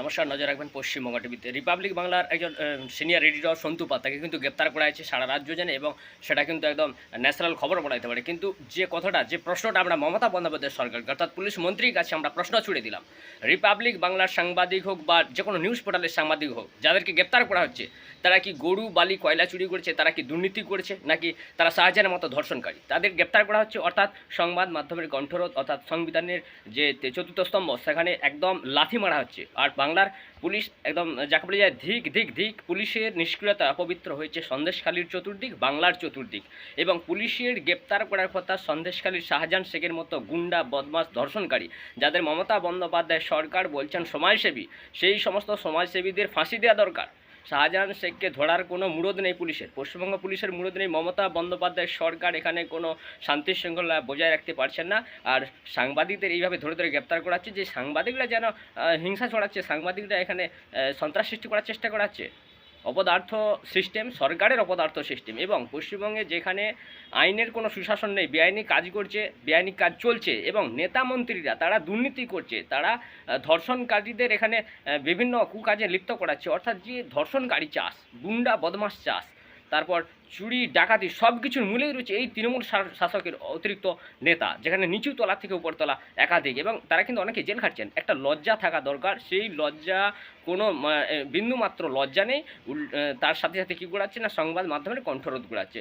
নমস্কার, নজর রাখবেন পশ্চিমবঙ্গ টিভিতে রিপাবলিক বাংলার একজন সিনিয়র এডিটর সন্তু পাল তাকে কিন্তু গ্রেপ্তার করা হয়েছে সারা রাজ্য জানে এবং সেটা কিন্তু একদম ন্যাশনাল খবর বলাইতে পারে। কিন্তু যে কথাটা, যে প্রশ্নটা আমরা মমতা বন্দ্যোপাধ্যায় সরকার, অর্থাৎ পুলিশ মন্ত্রীর কাছে আমরা প্রশ্ন ছুড়ে দিলাম রিপাবলিক বাংলার সাংবাদিক হোক বা যে কোনো নিউজ পোর্টালের সাংবাদিক হোক, যাদেরকে গ্রেপ্তার করা হচ্ছে, তারা কি গরু, বালি, কয়লা চুরি করেছে, তারা কি দুর্নীতি করেছে, নাকি তারা শাহজাহানের মতো ধর্ষণকারী? তাদের গ্রেপ্তার করা হচ্ছে, অর্থাৎ সংবাদ মাধ্যমের কণ্ঠরোধ, অর্থাৎ সংবিধানের যে চতুর্থ স্তম্ভ, সেখানে একদম লাথি মারা হচ্ছে। আর বাংলার পুলিশ একদম যাকে বলে যায় ধিক ধিক ধিক, পুলিশের নিষ্ক্রিয়তা অপবিত্র হয়েছে সন্দেশখালীর চতুর্দিক, বাংলার চতুর্দিক। এবং পুলিশের গ্রেপ্তার করার কথা সন্দেশখালীর শাহজাহান শেখের মতো গুন্ডা বদমাস ধর্ষণকারী, যাদের মমতা বন্দ্যোপাধ্যায় সরকার বলছেন সমাজসেবী, সেই সমস্ত সমাজসেবীদের ফাঁসি দেওয়া দরকার। শাহজাহান শেখকে ধরার কোনো মুরদ নেই পুলিশের। পশ্চিমবঙ্গ পুলিশের মুরদ নেই মমতা বন্দ্যোপাধ্যায় সরকার এখানে কোনো শান্তি শৃঙ্খলা বজায় রাখতে পারছেন না। আর সাংবাদিকদের এইভাবে ধরে ধরে গ্রেপ্তার করাচ্ছে যে সাংবাদিকরা যেন হিংসা ছড়াচ্ছে, সাংবাদিকরা এখানে সন্ত্রাস সৃষ্টি করার চেষ্টা করাচ্ছে। অপদার্থ সিস্টেম, সরকারের অপদার্থ সিস্টেম এবং পশ্চিমবঙ্গে যেখানে আইনের কোনো সুশাসন নেই, বেআইনি কাজ করছে, বেআইনি কাজ চলছে এবং নেতা মন্ত্রীরা তারা দুর্নীতি করছে, তারা ধর্ষণকারীদের এখানে বিভিন্ন কুকাজে লিপ্ত করাচ্ছে, অর্থাৎ যে ধর্ষণকারী চাষ, গুন্ডা বদমাস চাষ, তারপর চুরি, ডাকাতি সব কিছুর মূলেই রয়েছে এই তৃণমূল শাসকের অতিরিক্ত নেতা, যেখানে নিচু তলা থেকে উপরতলা একাধিক এবং তারা কিন্তু অনেকে জেল খাটছেন। একটা লজ্জা থাকা দরকার, সেই লজ্জা কোনো বিন্দুমাত্র লজ্জা নেই তার সাথে সাথে কী করাচ্ছে না, সংবাদ মাধ্যমের কণ্ঠরোধ করাচ্ছে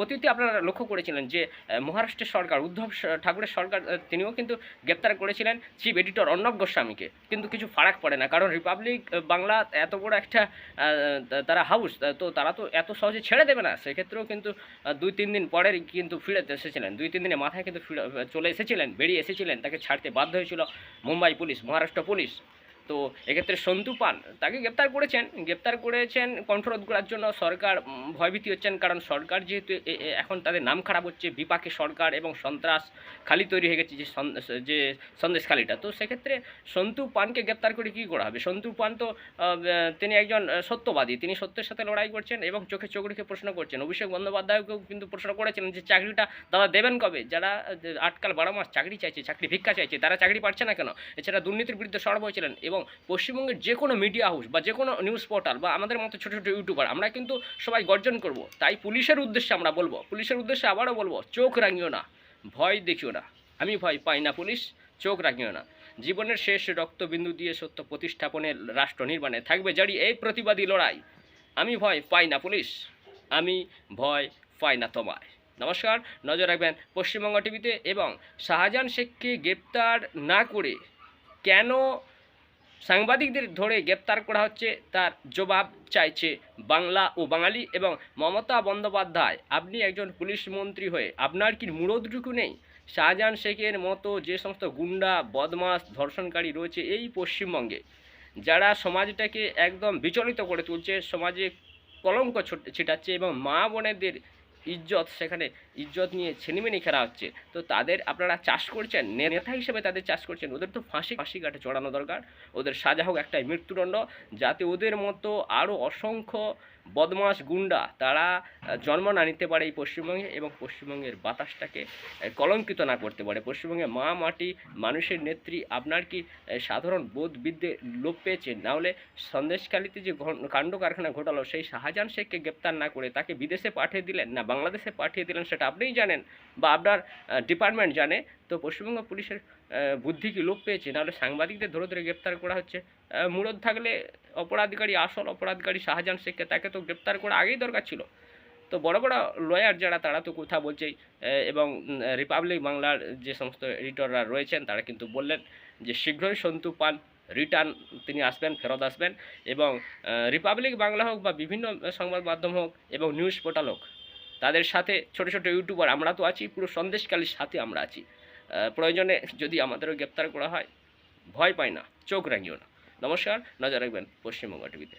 অতীতে আপনারা লক্ষ্য করেছিলেন যে মহারাষ্ট্রের সরকার, উদ্ধব ঠাকুরের সরকার তিনিও কিন্তু গ্রেপ্তার করেছিলেন চিফ এডিটর অর্ণব গোস্বামীকে। কিন্তু কিছু ফারাক পড়ে না, কারণ রিপাবলিক বাংলা এত বড় একটা তারা হাউস, তো তারা তো এত সহজে ছেড়ে দেবে না। সেক্ষেত্রেও কিন্তু দুই, তিন দিন পরের কিন্তু ফিরে এসেছিলেন। দুই, তিন দিনের মাথায় কিন্তু চলে এসেছিলেন, বেরিয়ে এসেছিলেন, তাকে ছাড়তে বাধ্য হয়েছিল মুম্বাই পুলিশ, মহারাষ্ট্র পুলিশ। তো এক্ষেত্রে সন্তু পান তাকে গ্রেপ্তার করেছেন গ্রেপ্তার করেছেন কণ্ঠরোধ করার জন্য সরকার ভয়ভীতি হচ্ছেন কারণ সরকার যেহেতু এখন তাদের নাম খারাপ হচ্ছে, বিপাকে সরকার এবং সন্ত্রাস খালি তৈরি হয়ে গেছে যে যে সন্দেশ খালিটা তো সেক্ষেত্রে সন্তু পানকে গ্রেপ্তার করে কী করা হবে? সন্তু পান তো তিনি একজন সত্যবাদী, তিনি সত্যের সাথে লড়াই করছেন এবং চোখে চোখ রেখে প্রশ্ন করছেন। অভিষেক বন্দ্যোপাধ্যায়কেও কিন্তু প্রশ্ন করেছেন যে চাকরিটা দাদা দেবেন কবে? যারা আটকাল বারো মাস চাকরি চাইছে, চাকরি ভিক্ষা চাইছে, তারা চাকরি পাচ্ছে না কেন? এছাড়া দুর্নীতির বিরুদ্ধে সরব হয়েছিলেন এবং পশ্চিমবঙ্গের যে কোনো মিডিয়া হাউস বা যে কোনো নিউজ পোর্টাল বা আমাদের মতো ছোটো ছোটো ইউটিউবার আমরা কিন্তু সবাই গর্জন করব। তাই পুলিশের উদ্দেশ্যে আমরা বলব, পুলিশের উদ্দেশ্যে আবারও বলব, চোখ রাঙিও না, ভয় দেখিও না। আমি ভয় পাই না পুলিশ, চোখ রাখিও না। জীবনের শেষ রক্তবিন্দু দিয়ে সত্য প্রতিস্থাপনের রাষ্ট্র নির্মাণে থাকবে জারি এই প্রতিবাদী লড়াই। আমি ভয় পাই না পুলিশ, আমি ভয় পাই না তোমায়। নমস্কার, নজর রাখবেন পশ্চিমবঙ্গ টিভিতে এবং শাহজাহান শেখকে গ্রেপ্তার না করে কেন সাংবাদিকদের ধরে গ্রেপ্তার করা হচ্ছে, তার জবাব চাইছে বাংলা ও বাঙালি এবং মমতা বন্দ্যোপাধ্যায়। আপনি একজন পুলিশ মন্ত্রী হয়ে আপনার কি মুরদটুকু নেই? শাহজাহান শেখের মতো যে সমস্ত গুন্ডা বদমাস ধর্ষণকারী রয়েছে এই পশ্চিমবঙ্গে, যারা সমাজটাকে একদম বিচলিত করে তুলছে, সমাজে কলঙ্ক ছিটাচ্ছে এবং মা বোনেদের ইজ্জত সেখানে ইজ্জত নিয়ে ছেনিমেনি খেলা হচ্ছে। তো তাদের আপনারা চাষ করছেন, নেতা হিসেবে তাদের চাষ করছেন, ওদের তো ফাঁসি ফাঁসি কাটে চড়ানো দরকার। ওদের সাজা হোক একটাই, মৃত্যুদণ্ড, যাতে ওদের মতো আরও অসংখ্য বদমাস গুন্ডা তারা জন্ম না নিতে পারে এই পশ্চিমবঙ্গে এবং পশ্চিমবঙ্গের বাতাসটাকে কলঙ্কিত না করতে পারে। পশ্চিমবঙ্গে মা, মাটি, মানুষের নেত্রী, আপনার কি সাধারণ বোধ বিদ্যে লোপ পেয়েছেন নাহলে সন্দেশকালীতে যে কাণ্ড কারখানা ঘটালো, সেই শাহজাহান শেখকে গ্রেপ্তার না করে তাকে বিদেশে পাঠিয়ে দিলেন, না বাংলাদেশে পাঠিয়ে দিলেন, সেটা আপনিই জানেন বা আপনার ডিপার্টমেন্ট জানে। তো পশ্চিমবঙ্গ পুলিশের বুদ্ধি কি লোপ পেয়েছে? নাহলে সাংবাদিকদের ধরে ধরে গ্রেপ্তার করা হচ্ছে। মুরদ থাকলে অপরাধকারী, আসল অপরাধকারী শাহজাহান শেখকে তাকে তো গ্রেপ্তার করা আগেই দরকার ছিল। তো বড় বড় লয়ার যারা, তারা তো কথা বলছেই এবং রিপাবলিক বাংলার যে সমস্ত এডিটররা রয়েছেন, তারা কিন্তু বললেন যে শীঘ্রই সন্তু পান রিটার্ন তিনি আসবেন, ফেরত আসবেন এবং রিপাবলিক বাংলা হোক বা বিভিন্ন সংবাদ মাধ্যম হোক এবং নিউজ পোর্টাল হোক তাদের সাথে ছোট ছোট ইউটিউবার আমরা তো আছি, পুরো সন্দেশকালীর সাথে আমরা আছি। প্রয়োজনে যদি আমাদেরও গ্রেপ্তার করা হয়, ভয় পাই না, চোখ রাঙিও না। নমস্কার, নজর রাখবেন পশ্চিমবঙ্গ টিভিতে।